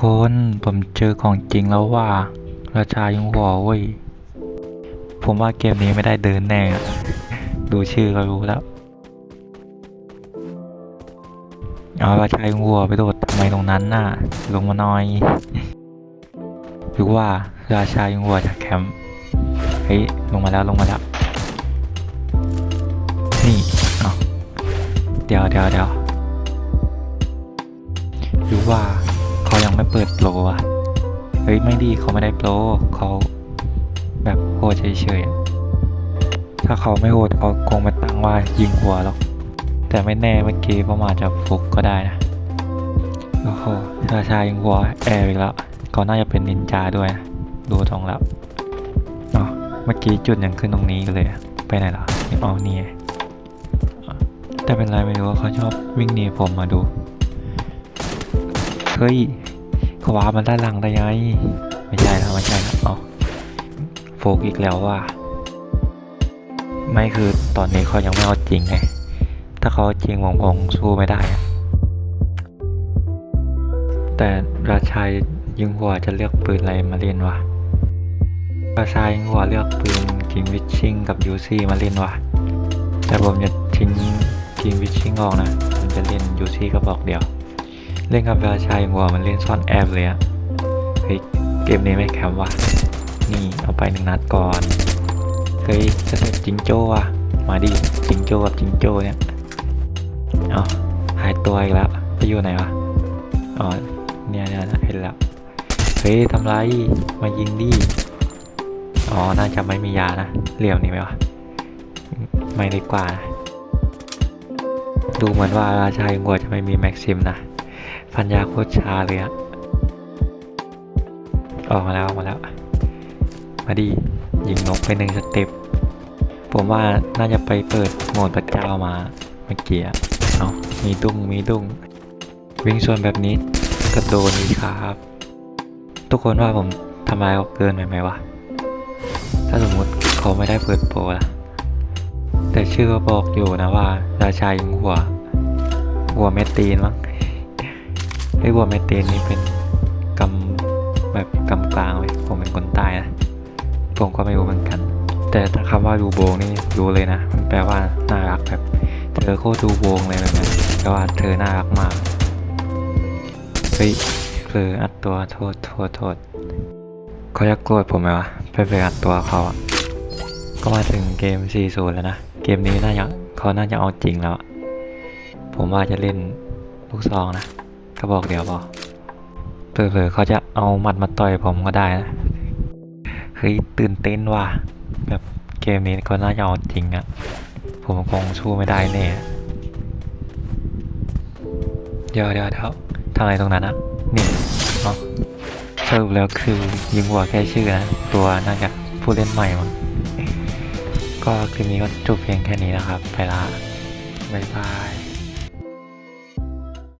คนผมเจอของจริงแล้วว่าราชายุงหัวเว้ย ผมว่าเกมนี้ไม่ได้เดินแน่อะดูชื่อก็รู้แล้ว เอาราชายุงหัวไปโดดทำไมตรงนั้นน่ะ ลงมาหน่อย หรือว่าราชายุงหัวจากแคมป์เฮ้ยลงมาแล้วลงมาแล้วนี่เอาเดี๋ยวเดี๋ยวเดี๋ยวหรือว่าังไม่เปิดโปรอะ เฮ้ยไม่ดีเขาไม่ได้โปรเขาแบบโหดเฉยๆอะถ้าเขาไม่โหดเขาคงมาตั้งว่ายิงหัวหรอก แต่ไม่แน่เมื่อกี้ประมาจะฟุกก็ได้นะ โอ้โหราชายิงหัวแอร์อีกแล้วเขาน่าจะเป็นนินจาด้วยนะดูตรงแล้วอ๋อเมื่อกี้จุดยังขึ้นตรงนี้เลยอะไปไหนเหรออ๋อนี่ไงอ๋อแต่เป็นไรไม่รู้ว่าเขาชอบวิ่งหนีผมมาดู เฮ้ย เขาวามันด้านหลังได้ไง ไม่ใช่แล้วไม่ใช่แล้วอ๋อโฟกอีกแล้วว่า ไม่คือตอนนี้เขายังไม่เอาจริงไง ถ้าเขาจริงผมคงสู้ไม่ได้ แต่ราชายยิงหัวจะเลือกปืนอะไรมาเล่นวะ ราชายยิงหัวเลือกปืนกิงวิชชิงกับยูซี่มาเล่นวะ แต่ผมจะทิ้งกิงวิชชิงออกนะผมจะเล่นยูซี่ก็บอกเดียว เล่นกับราชายหัวมันเล่นซ่อนแอบเลยอะเฮ้ยเกมนี้ไม่แคมป์วะนี่เอาไปหนึ่งนัดก่อน เฮ้ยจะเสร็จจิงโจ้อะมาดิจิงโจ้กับจิงโจ้เนี่ยเอาหายตัวอีกแล้วไปอยู่ไหนวะ อ๋อ เนี่ยเนี่ยเห็นแล้ว เฮ้ยทำไร มายิงดิ อ๋อ น่าจะไม่มียานะ เหลี่ยมนี่ไหมวะ ไม่ดีกว่านะดูเหมือนว่าราชายงหัวจะไม่มีแม็กซิมนะ พันยาโคตรชาเลยอะออกมาแล้วออกมาแล้ว มาดิยิงนกไปหนึ่งสเต็ป ผมว่าน่าจะไปเปิดโหมดพระเจ้ามาเมื่อกี้เอามีดุ้งมีดุ้ง วิ่งส่วนแบบนี้กระโดดอีกครับ ทุกคนว่าผมทำลายเขาเกินไปไหมวะ ถ้าสมมติเขาไม่ได้เปิดโปรละแต่ชื่อก็บอกอยู่นะว่า ราชายิงหัว หัวเม็ดตีนมั้ง ไอ้หัวเมดตีนนี่เป็นกำแบบกำกลางเลยผมเป็นคนใต้นะผมก็ไม่รู้เหมือนกัน แต่ถ้าคำว่าดูโบงนี่รู้เลยนะ มันแปลว่าน่ารักแบบ เธอโคตรดูโบงเลยแบบนี้แปลว่าเธอน่ารักมากเฮ้ยเผลออัดตัวโทษโทษโทษเขาจะโกรธผมไหมวะไปไปอัดตัวเขาอะก็มาถึงเกม 4-0 แล้วนะ เกมนี้น่าจะเขาน่าจะเอาจริงแล้ว ผมว่าจะเล่นลูกซองนะ ก็บอกเดี๋ยวบอกเผลอๆเขาจะเอาหมัดมาต่อยผมก็ได้นะเฮ้ยตื่นเต้นว่ะแบบเกมนี้ก็น่าจะเอาจริงอะผมคงสู้ไม่ได้แน่เดี๋ยวเดี๋ยวเดี๋ยวทำอะไรตรงนั้นอะนี่เนาะสรุปแล้วคือยิงหัวแค่ชื่อนะ ตัวน่าจะผู้เล่นใหม่มั้งก็คลิปนี้ก็จบเพียงแค่นี้นะครับ ไปละ บ๊ายบาย